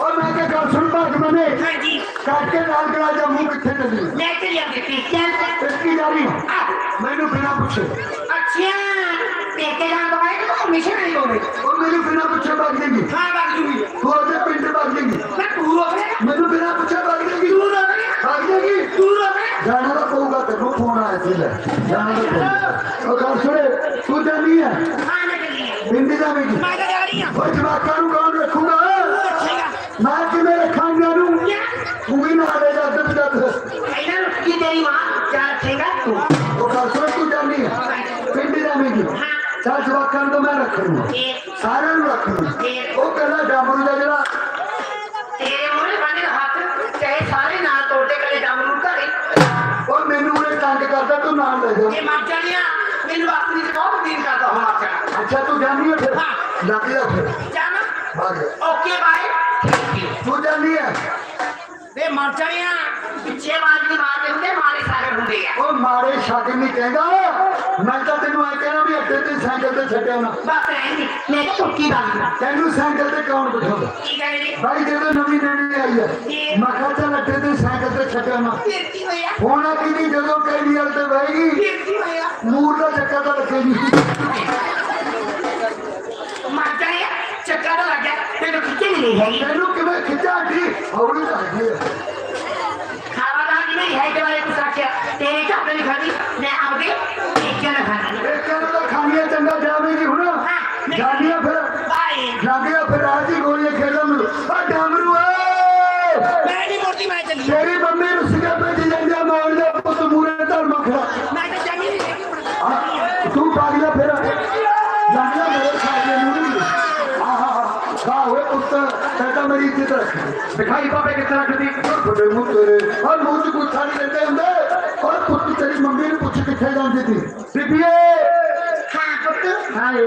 और मैं क्या कहा सुन बात मैंने। काट के डाल के आज मुँह कितने चली लेके जाके इसकी जारी मैंने बिना पूछे। अच्छा। लेके जान दवाई तो परमिशन नहीं हो रही। और मैंने बिना पूछे बात देगी। हाँ बात दूँगी। तू अपने पिंड बात देगी। मैं तू रोकने मैंने बिना पूछे बात देगी। तू रोकने बात देगी। तू रोकने जाना तो कहूँगा तेरे फ़ोन आया थी ले जाना तो और कहा सुने तू जानी है? हाँ ना जानी है। भिंडी जाने की। मैं जा रही हूँ। जवाब करूँगा रखूँगा। मार के मेरे खान जानू उगी ना ले जा दब दब फाइनल की तेरी माँ क्या ठेगा तू वो कसरत तू जानी है फिर भी जानी की चार जवाब कर तो मैं रखूँगा सारे लोग रखूँगा वो कहला डामरू जा जरा तेरे मुँह बने हाथ चाहे सारे ना तोड़ते करे डामरू का रे वो मेनू ने तंग करता तू ना ले जा ये मर जानिया मेनू अपनी जगह दिन करता हूँ। अच्छा अच्छा तू जानी है फिर हाँ लग जा फिर जाना ओके बाय ਹੋ ਜਾਂਦੀ ਹੈ। ਵੇ ਮਰ ਜਾਣਿਆ ਪਿੱਛੇ ਵਾਲੀ ਮਾਰਦੇ ਹੁੰਦੇ ਮਾਰੇ ਸਾਗਰ ਹੁੰਦੇ ਆ। ਉਹ ਮਾਰੇ ਸਾਗਰ ਨਹੀਂ ਕਹਿੰਦਾ। ਮੈਂ ਤਾਂ ਤੈਨੂੰ ਆ ਕਹਿਣਾ ਵੀ ਅੱਡੇ ਤੇ ਸਾਈਕਲ ਤੇ ਛੱਡਿਆ ਨਾ। ਬਸ ਐ ਨਹੀਂ ਮੈਂ ਟੁੱਕੀ ਵਾਲੀ ਤੈਨੂੰ ਸਾਈਕਲ ਤੇ ਕੌਣ ਬਿਠਾਉਂਦਾ? ਕੀ ਗੱਲ ਜੀ? ਭਾਈ ਜਦੋਂ ਨਵੀਂ ਨਵੀਂ ਆਈ ਹੈ ਮੈਂ ਕਿਹਾ ਚੱਲ ਅੱਡੇ ਤੇ ਸਾਈਕਲ ਤੇ ਛੱਡਿਆ ਨਾ। ਫਿਰ ਕੀ ਹੋਇਆ? ਹੋਣਾ ਕੀ ਨਹੀਂ ਜਦੋਂ ਕਈ ਵਾਰ ਤੇ ਬਹਿ ਗਈ ਫਿਰ ਕੀ ਹੋਇਆ? ਮੂਰ ਦਾ ਚੱਕਰ ਤਾਂ ਲੱਗੇਗੀ ਮਰ ਜਾਣਿਆ ਚੱਕਰ ਤਾਂ ਲੱਗਿਆ ਤੈਨੂੰ ਕਿੱਥੇ ਨਹੀਂ ਹੈਗੀ ਤੈਨੂੰ ਹੋਣੀ ਚਾਹੀਦੀ ਖਾਣਾ ਦਾ ਕਿ ਨਹੀਂ ਹੈ ਕਿ ਵਾਲੇ ਤੁਸੀਂ ਆਖਿਆ ਤੇਰੇ ਚਾਹ ਨਹੀਂ ਖਾਣੀ ਮੈਂ ਆਪਦੇ ਇੱਕੇ ਨਾ ਖਾਣਾ ਇੱਕੇ ਨਾ ਖਾਣੀ ਹੈ ਚੰਗਾ ਜਾਵੇ ਜੀ ਹੁਣ ਜਾਨੀਆ ਫਿਰ ਲੱਗਿਆ ਫਿਰ ਆਜੀ ਗੋਲੀਆਂ ਖੇਡਾਂ ਮੈਨੂੰ ਆ ਡਾਮਰੂ ਏ ਮੈਂ ਨਹੀਂ ਮੁਰਦੀ ਮੈਂ ਚੰਗੀ ਤੇਰੀ ਮੰਮੀ की तरफ दिखाई पापे की तरह कभी छोटे मुंह तेरे और मुझ को छाड़ी लेते अंदर और पुत्र तेरी मम्मी ने पूछ किथे जाती थी दीपिए हाय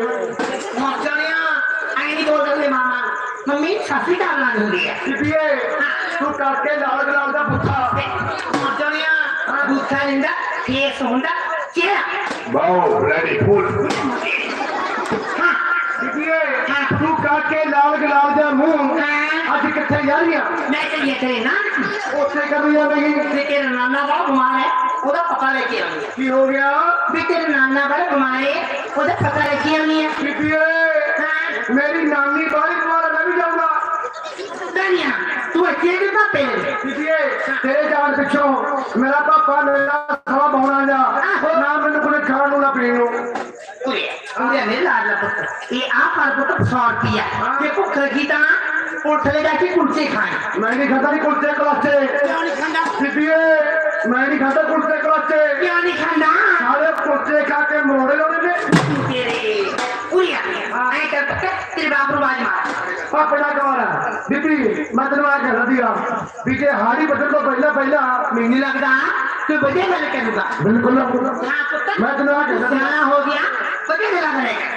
मौत जानिया आई नहीं बोल रहे मामा मम्मी सासी का लाल हो गया दीपिए तू करके लाल लाल का पुत्ता मौत जानिया हां पुत्ता इंदा ये सोंदा क्या Wow, bloody cool. ਕਾਕੇ ਲਾਲ ਗਲਾਲ ਦਾ ਮੂੰਹ ਅੱਜ ਕਿੱਥੇ ਜਾਣੀਆਂ ਮੈਂ ਕਹੀਏ ਤੇਰੇ ਨਾਲ ਉੱਥੇ ਕਦੋਂ ਜਾਵੇਂਗੀ ਤੇ ਤੇਰਾ ਨਾਨਾ ਦਾ ਬਿਮਾਰ ਹੈ ਉਹਦਾ ਪਤਾ ਲੈ ਕੇ ਆਉਂਗੀ ਕੀ ਹੋ ਗਿਆ ਵੀ ਤੇਰੇ ਨਾਨਾ ਦਾ ਬਿਮਾਰ ਹੈ ਉਹਦਾ ਪਤਾ ਲੈ ਕੇ ਆਉਂਗੀ ਬੀਬੀ ਓਏ ਮੇਰੀ ਨਾਨੀ ਬਾਹਰ ਬਿਮਾਰ ਹੈ ਮੈਂ ਵੀ ਜਾਊਂਗਾ ਦਨੀਆ ਤੂੰ ਇੱਥੇ ਕਿੱਦਾਂ ਪਈ ਬੀਬੀ ਤੇਰੇ ਜਾਣ ਪਿੱਛੋਂ ਮੇਰਾ ਪਾਪਾ ਮੇਰਾ ਸਾਲਾ ਬੌਣਾ ਜਾ ਨਾ ਮੈਨੂੰ ये आप आपको तो सौ रुपया देखो खरीदा उठले जाके कुलचे खाए। मैं नहीं खाता नहीं कुलचे कलाचे क्या नहीं खाता सीपीए मैं नहीं खाता कुलचे कलाचे क्या नहीं खाता सारे कुलचे खा के मोरे लोने में तेरे उड़िया आई कर तेरे बाप रो बाज मार। पापड़ा पकड़ा कमाला बीपी मैं तेरे आ कर दिया। बीके हारी बटन को पहला पहला। महीने लगता तो बजे गल करूँगा। बिल्कुल। हाँ, ना मैं तेरे आ कर हाँ, हो गया। बजे मिला करेगा।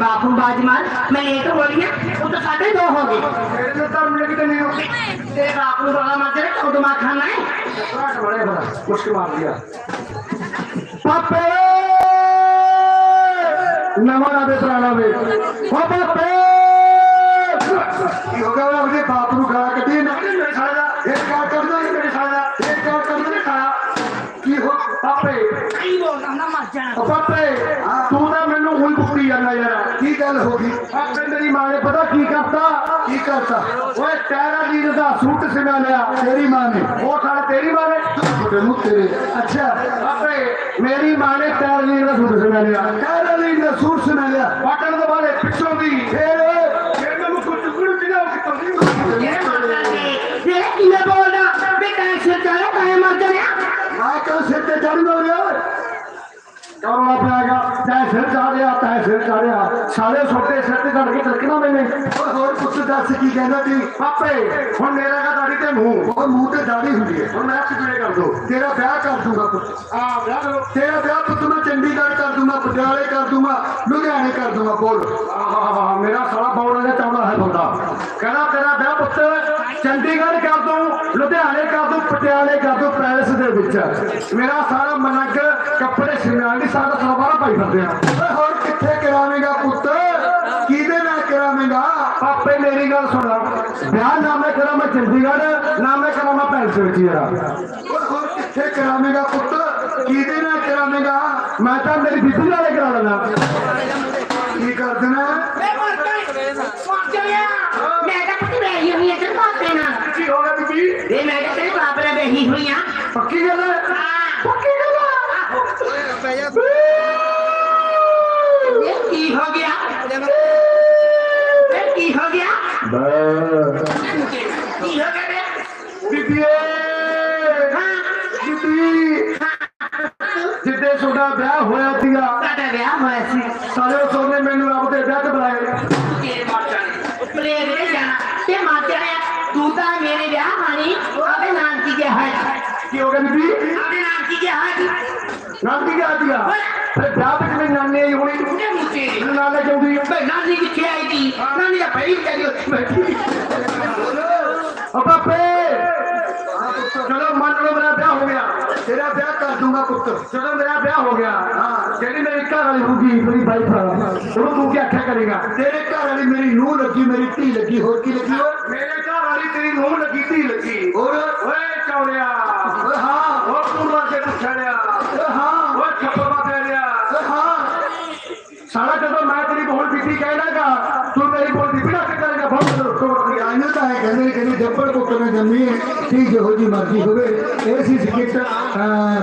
बापू बाजमाल मैं एक तो बोली है, वो तो साढ़े दो हो गई बापू बड़ा माते तो दिमाग खाना है। उसके मार दिया पापे नवाना बे पुराना बे पापे होगा मुझे बापू खड़ा कटिए ना एक खड़ा कर दो एक खड़ा एक खड़ा ਮਰ ਜਾਣਾ ਓ ਬਾਪੇ ਤੂੰ ਤਾਂ ਮੈਨੂੰ ਉਹੀ ਬੁੱਕੀ ਜਾਂਦਾ ਯਾਰ। ਕੀ ਗੱਲ ਹੋ ਗਈ? ਆਪੇ ਮੇਰੀ ਮਾਂ ਨੇ ਪਤਾ ਕੀ ਕਰਤਾ? ਕੀ ਕਰਤਾ? ਓਏ ਲੀਰ ਦਾ ਸੂਟ ਸਿਵਾ ਲਿਆ। ਤੇਰੀ ਮਾਂ ਨੇ। ਉਹ ਸਾਲਾ ਤੇਰੀ ਮਾਂ ਨੇ। ਤੁਹਾਡੇ ਨੂੰ ਤੇਰੇ। ਅੱਛਾ ਆਪੇ ਮੇਰੀ ਮਾਂ ਨੇ ਟੈਰਾ ਲੀਰ ਦਾ ਸੂਟ ਸਿਵਾ ਲਿਆ। ਦਾ ਸੂਟ ਸਿਵਾ ਲਿਆ। ਪਾਟਣ ਸਿਰ ਚਾੜਿਆ ਸਾਰੇ ਛੋਟੇ ਸਿਰ ਤੇ ਚੜ ਕੇ ਚੱਕਣਾ ਮੈਨੇ ਓਏ ਹੋਰ ਪੁੱਤ ਦੱਸ ਕੀ ਕਹਿੰਦਾ ਤੀ ਪਾਪੇ ਹੁਣ ਮੇਰਾ ਕਾ ਦਾੜੀ ਤੇ ਮੂੰਹ ਉਹ ਮੂੰਹ ਤੇ ਦਾੜੀ ਹੁੰਦੀ ਹੈ ਹੁਣ ਮੈਂ ਕਿਵੇਂ ਕਰ ਦੋ ਤੇਰਾ ਵਿਆਹ ਕਰ ਦੂੰਗਾ ਪੁੱਤ ਆ ਵਿਆਹ ਕਰੋ ਤੇਰਾ ਵਿਆਹ ਪੁੱਤ ਮੈਂ ਚੰਡੀਗੜ੍ਹ ਕਰ ਦੂੰਗਾ ਪਟਿਆਲੇ ਕਰ ਦੂੰਗਾ ਲੁਧਿਆਣੇ ਕਰ ਦੂੰਗਾ ਬੋਲ ਆਹ ਮੇਰਾ ਸਾਲਾ ਬੌੜਾ ਜਿਹਾ ਚਾਹੁੰਦਾ ਹੈ ਬੰਦਾ ਕਹਿੰਦਾ ਤੇਰਾ ਵਿਆਹ ਪੁੱਤ ਚੰਡੀਗੜ੍ਹ ਕਰ ਦੂੰ, ਲੁਧਿਆਣੇ ਕਰ ਦੂੰ, ਪਟਿਆਲੇ ਕਰ ਦੂੰ ਪੈਰਿਸ ਦੇ ਵਿੱਚ। ਮੇਰਾ ਸਾਰਾ ਮਨੱਗ, ਕੱਪੜੇ, ਸਿੰਗਾਰ ਸਾਰਾ ਸਲਵਾਰ ਪਾਈ ਫਿਰਦੇ ਆ। ਹੋਰ ਕਿੱਥੇ ਕਰਾਵੇਂਗਾ ਪੁੱਤ? ਕਿਹਦੇ ਨਾਲ ਕਰਾਵੇਂਗਾ ਪਾਪੇ, ਮੇਰੀ ਗੱਲ ਸੁਣ। ਵਿਆਹ ਨਾ ਮੈਂ ਕਰਾਂ ਮੈਂ ਚੰਡੀਗੜ੍ਹ, ਨਾ ਮੈਂ ਕਰਾਂ ਮੈਂ ਪੈਰਿਸ ਵਿੱਚ ਯਾਰ ਹੋਰ ਕਿੱਥੇ ਕਰਾਵੇਂਗਾ ਪੁੱਤ? ਕਿਹਦੇ ਨਾਲ ਕਰਾਵੇਂਗਾ ਮੈਂ ਤਾਂ ਮੇਰੀ ਬੀਬੀ ਨਾਲ ਕਰਾ ਲੈਣਾ ਕੀ ਕਰ ਦੇਣਾ? गई ये मैं कहते तो आपने बेही हुई हाँ। पक्की जगह हाँ। पक्की जगह ये की हो गया? ये की हो गया? की हो गया दीदी हाँ। दीदी सोने मेनू आप ब्याह ते ਦੂੰਗਾ ਪੁੱਤ। ਚਲੋ ਮੇਰਾ ਵਿਆਹ ਹੋ ਗਿਆ ਹਾਂ ਜਿਹੜੀ ਮੇਰੀ ਘਰ ਵਾਲੀ ਹੋਊਗੀ ਮੇਰੀ ਵਾਈਫ ਉਹਨੂੰ ਤੂੰ ਕੀ ਆਖਿਆ ਕਰੇਗਾ? ਤੇਰੇ ਘਰ ਵਾਲੀ ਮੇਰੀ ਨੂੰਹ ਲੱਗੀ ਮੇਰੀ ਧੀ ਲੱਗੀ ਹੋਰ ਕੀ ਲੱਗੀ ਓਏ? ਮੇਰੇ ਘਰ ਵਾਲੀ ਤੇਰੀ ਨੂੰਹ ਲੱਗੀ ਧੀ ਲੱਗੀ। ਹੋਰ? ਓਏ ਚੌੜਿਆ। ਹਾਂ। ਹੋਰ ਤੂੰ ਲਾ ਕੇ ਪੁੱਛੜਿਆ ਹਾਂ। ਓਏ ਛੱਪਾ ਓਏ ਹਾਂ। ਸਾਲਾ ਜਦੋਂ ਮੈਂ ਤੇਰੀ ਬਹੁਤ ਬੀਬੀ ਕਹਿਣਾਗਾ ਕਹਿੰਦੇ ਕਹਿੰਦੇ ਜੱਪੜ ਪੁੱਤ ਨੇ ਜੰਮੀ ਹੈ ਠੀਕ ਜਿਹੋ ਜੀ ਮਰਜ਼ੀ ਹੋਵੇ ਇਹ ਸੀ ਸਿਕਿਟ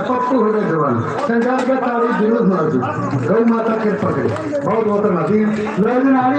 ਪੱਪੂ ਹੋਵੇ ਜਵਾਨ ਸੰਜਾਰ ਕੇ ਤਾਰੀ ਜ਼ਰੂਰ ਹੋਣਾ ਜੀ ਗਊ ਮਾਤਾ ਕਿਰਪਾ ਕਰੇ ਬਹੁਤ ਬਹੁਤ ਧੰਨਵਾਦ ਜੀ ਲੋਕ ਨਾਲ ਹੀ